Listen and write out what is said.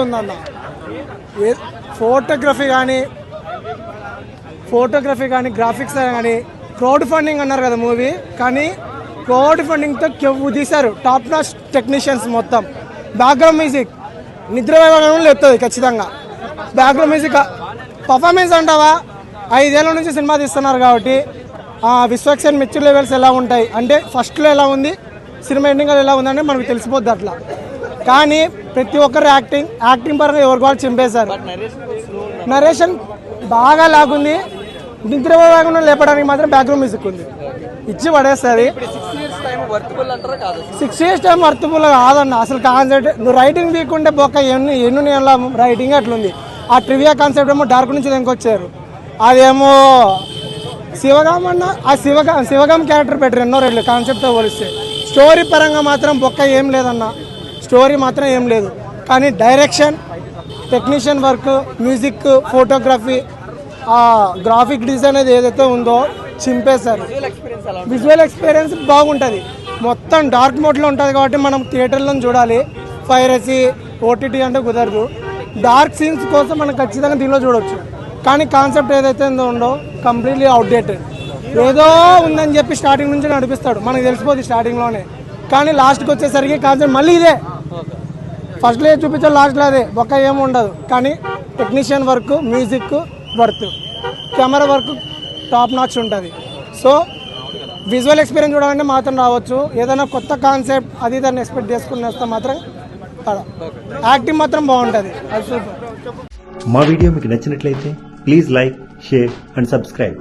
ఉందన్న. ఏ ఫోటోగ్రఫీ కానీ ఫోటోగ్రఫీ కానీ గ్రాఫిక్స్ కానీ క్రౌడ్ ఫండింగ్ అన్నారు కదా మూవీ. కానీ క్రౌడ్ ఫండింగ్తో కెవ్వు తీశారు. టాప్ నాచ్ టెక్నీషియన్స్ మొత్తం. బ్యాక్గ్రౌండ్ మ్యూజిక్ నిద్ర వేయడం లేపుతుంది ఖచ్చితంగా. బ్యాక్గ్రౌండ్ మ్యూజిక్ పర్ఫార్మెన్స్ అంటావా? ఐదేళ్ళ నుంచి సినిమా తీస్తున్నారు కాబట్టి ఆ, విశ్వక్సేన్ మెచ్యూర్ లెవెల్స్ ఎలా ఉంటాయి? అంటే ఫస్ట్లో ఎలా ఉంది? సినిమా ఎండింగ్ ఎలా ఉందని మనకు తెలిసిపోద్ది అట్లా. కానీ ప్రతి ఒక్కరు యాక్టింగ్ యాక్టింగ్ పరంగా ఎవరికి వాళ్ళు చింపేశారు. నరేషన్ బాగా లాగుంది. నిద్ర లేపడానికి మాత్రం బ్యాక్గ్రౌండ్ మ్యూజిక్ ఉంది. ఇచ్చి పడేస్తుంది. సిక్స్ ఇయర్స్ టైం వర్తబుల్ కాదన్న. అసలు కాన్సెప్ట్ నువ్వు రైటింగ్ తీయకుంటే బొక్క ఎన్ని ఎన్ని నెలల రైటింగ్ అట్లుంది. ఆ ట్రివియా కాన్సెప్ట్ ఏమో డార్క్ నుంచి వచ్చారు అదేమో శివగాం అన్న ఆ శివగా శివగామ్ క్యారెక్టర్ పెట్టారు ఎన్నో రెండు కాన్సెప్ట్తో పోలిస్తే. స్టోరీ పరంగా మాత్రం బొక్క ఏం లేదన్నా. స్టోరీ మాత్రం ఏం లేదు. కానీ direction technician work music photography ఆ గ్రాఫిక్ డిజైన్ అనేది ఏదైతే ఉందో చింపేశారు. విజువల్ ఎక్స్పీరియన్స్ బాగుంటుంది. మొత్తం డార్క్ మోడ్లో ఉంటుంది కాబట్టి మనం థియేటర్లో చూడాలి. పైరసీ ఓటీటీ అంటే కుదరదు. డార్క్ సీన్స్ కోసం మనం ఖచ్చితంగా దీనిలో చూడవచ్చు కానీ కాన్సెప్ట్ ఏదైతే ఉందో కంప్లీట్లీ అవుట్డేటెడ్. ఏదో ఉందని చెప్పి స్టార్టింగ్ నుంచి నడిపిస్తాడు. మనకు తెలిసిపోతుంది స్టార్టింగ్లోనే. కానీ లాస్ట్కి వచ్చేసరికి కాన్సెప్ట్ మళ్ళీ ఇదే. ఫస్ట్లో ఏది చూపించాలి లాస్ట్లో అదే ఒక్క ఏమి ఉండదు. కానీ technician work music worth camera work top notch ఉంటుంది. సో విజువల్ ఎక్స్పీరియన్స్ చూడాలంటే మాత్రం రావచ్చు. ఏదైనా కొత్త కాన్సెప్ట్ అది దాన్ని ఎక్స్పెక్ట్ చేసుకుని వస్తే మాత్రం యాక్టింగ్ మాత్రం బాగుంటుంది. అది సూపర్ మా వీడియో మీకు నచ్చినట్లయితే please like share and subscribe